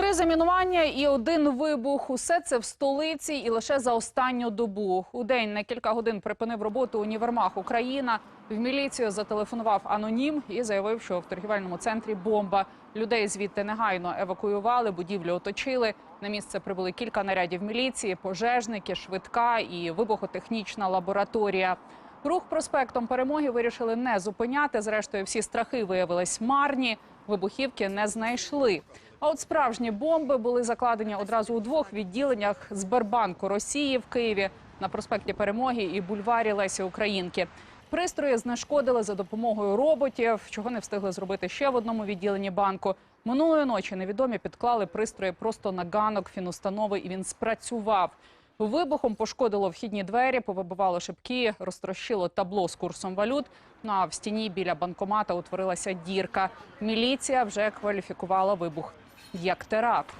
Три замінування і один вибух. Усе це в столиці і лише за останню добу. У день на кілька годин припинив роботу універмаг Україна. В міліцію зателефонував анонім і заявив, що в торгівельному центрі бомба. Людей звідти негайно евакуювали, будівлю оточили. На місце прибули кілька нарядів міліції, пожежники, швидка і вибухотехнічна лабораторія. Рух проспектом перемоги вирішили не зупиняти. Зрештою, всі страхи виявились марні. Вибухівки не знайшли. А от справжні бомби були закладені одразу у двох відділеннях Сбербанку Росії в Києві на проспекті Перемоги і бульварі Лесі Українки. Пристрої знешкодили за допомогою роботів, чого не встигли зробити ще в одному відділенні банку. Минулої ночі невідомі підклали пристрої просто на ганок фінустанови, і він спрацював. Вибухом пошкодило вхідні двері, повибивало шибки, розтрощило табло з курсом валют. Ну а в стіні біля банкомата утворилася дірка. Міліція вже кваліфікувала вибух як теракт.